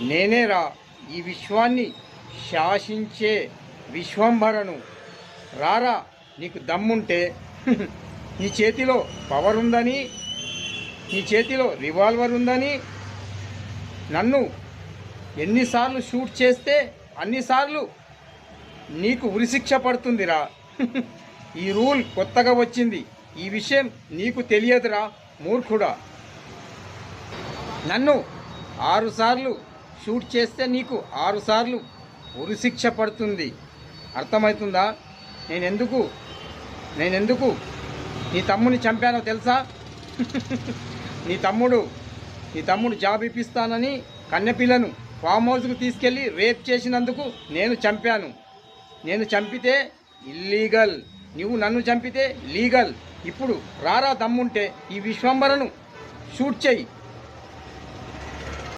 నేనే రా. ఈ విశ్వాన్ని శాసించే విశ్వంభరను. రారా నీకు దమ్ముంటే. నీ చేతిలో పవర్ ఉందని నీ చేతిలో రివాల్వర్ ఉందని. నన్ను ఎన్నిసార్లు షూట్ చేస్తే అన్నిసార్లు నీకు ఉరిశిక్ష పడుతుందిరా. ఈ రూల్ కొత్తగా వచ్చింది. ఈ విషయం నీకు తెలియదురా మూర్ఖుడా. నన్ను ఆరుసార్లు షూట్ చేస్తే నీకు ఆరుసార్లు ఉరిశిక్ష పడుతుంది. అర్థమవుతుందా? నేనెందుకు? నేనెందుకు? నీ తమ్ముని చంపానో తెలుసా? నీ తమ్ముడు నీ తమ్ముడు జాబ్ ఇప్పిస్తానని కన్నెపిల్లను ఫామ్ హౌస్కు తీసుకెళ్ళి రేప్ చేసినందుకు నేను చంపాను. నేను చంపితే ఇల్లీగల్. నువ్వు నన్ను చంపితే లీగల్. ఇప్పుడు రారా దమ్ముంటే ఈ విశ్వంబరను షూట్ చేయి.